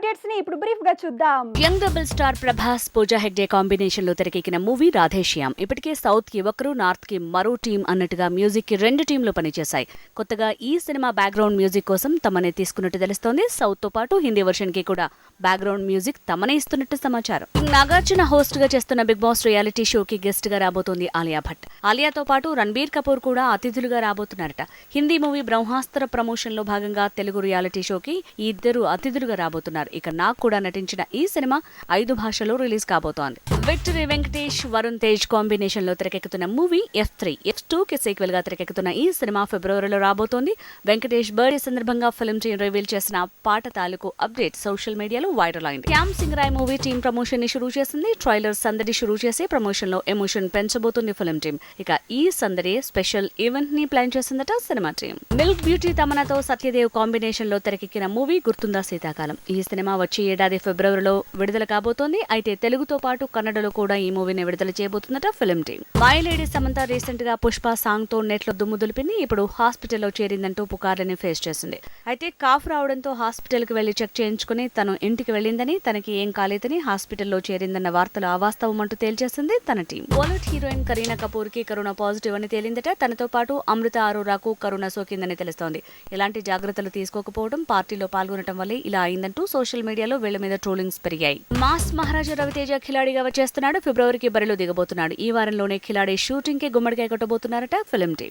అప్డేట్స్ని ఇప్పుడు బ్రీఫ్గా చూద్దాం. Young double star Prabhas Pooja Hegde కాంబినేషన్లో తెరకెక్కిన మూవీ రాధేశ్యామ్. ఇప్పటికే సౌత్కి ఒకరు నార్త్కి మరో టీం అన్నట్టుగా మ్యూజిక్కి రెండు టీంలు పనిచేశాయి. కొత్తగా ఈ సినిమా బ్యాక్గ్రౌండ్ మ్యూజిక్ కోసం తమనే తీసుకున్నట్టు తెలుస్తోంది. సౌత్తో పాటు హిందీ వర్షన్కి కూడా బ్యాక్గ్రౌండ్ మ్యూజిక్ తమనే ఇస్తున్నట్టు సమాచారం. నాగార్జున హోస్ట్గా చేస్తున్న బిగ్ బాస్ రియాలిటీ షోకి గెస్ట్గా రాబోతోంది ఆలియా భట్. ఆలియాతో పాటు రణబీర్ కపూర్ కూడా అతిథులుగా రాబోతున్నారట. హిందీ మూవీ బ్రహ్మాస్త్ర ప్రమోషన్లో భాగంగా తెలుగు రియాలిటీ షోకి ఈ ఇద్దరు అతిథులుగా రాబోతున్నారు. ఇక నాకు కూడా నటించిన ఈ సినిమా ఐదు భాషల్లో రిలీజ్ కాబోతోంది. విక్టరీ వెంకటేష్ వరుణ్ తేజ్ కాంబినేషన్లో తెరకెక్కుతున్న movie F three F two కి సీక్వెల్గా తెరకెక్కుతున్న ఈ సినిమా ఫిబ్రవరిలో రాబోతోంది. వెంకటేష్ బర్త్డే సందర్భంగా ఫిల్మ్ టీం రివీల్ చేసిన పాట తాలూకు అప్డేట్ సోషల్ మీడియాలో వైరల్ అయింది. శ్యామ్ సింగ్ రాయ్ మూవీ టీం ప్రమోషన్ని షురూ చేసింది. ట్రైలర్ సందడి షురూ చేసి ప్రమోషన్లో ఎమోషన్ పెంచబోతుంది ఫిల్మ్ టీం ఇక ఈ సందడి స్పెషల్ ఈవెంట్ని ప్లాన్ చేసిందట సినిమా టీం మిల్క్ బ్యూటీ తమనతో సత్యదేవ్ కాంబినేషన్లో తెరకెక్కిన మూవీ గుర్తుందా శీతాకాలం. ఈ సినిమా వచ్చే ఏడాది ఫిబ్రవరిలో విడుదల కాబోతోంది. అయితే తెలుగుతో పాటు కన్నడ కన్నడలో కూడా ఈ మూవీని విడుదల చేయబోతుందట film team. My lady Samantha రీసెంట్గా పుష్ప సాంగ్తో నెట్లో దుమ్ము దులిపింది. ఇప్పుడు హాస్పిటల్లో చేరిందంటూ పుకార్లని ఫేస్ చేసింది. అయితే కాఫ్ రావడంతో హాస్పిటల్కి వెళ్ళి చెక్ చేయించుకుని తను ఇంటికి వెళ్ళిందని తనకి ఏం కాలేదని హాస్పిటల్లో చేరిందన్న వార్తలు అవాస్తవం అంటూ తేల్చేసింది తన టీం. బాలీవుడ్ హీరోయిన్ కరీనా కపూర్కి కరోనా పాజిటివ్ అని తేలిందట. తనతో పాటు అమృత అరోరాకు కరోనా సోకిందని తెలుస్తోంది. ఎలాంటి జాగ్రత్తలు తీసుకోకపోవడం పార్టీలో పాల్గొనడం వల్లే ఇలా అయిందంటూ సోషల్ మీడియాలో వీళ్ళ మీద ట్రోలింగ్స్ పెరిగాయి. మాస్ మహారాజా రవితేజ ఖిలాడిగా చేస్తున్నాడు. ఫిబ్రవరికి బరిలో దిగబోతున్నాడు. ఈ వారంలోనే ఖిలాడి షూటింగ్కి గుమ్మడికాయ కొట్టబోతున్నారట ఫిలిం టీం.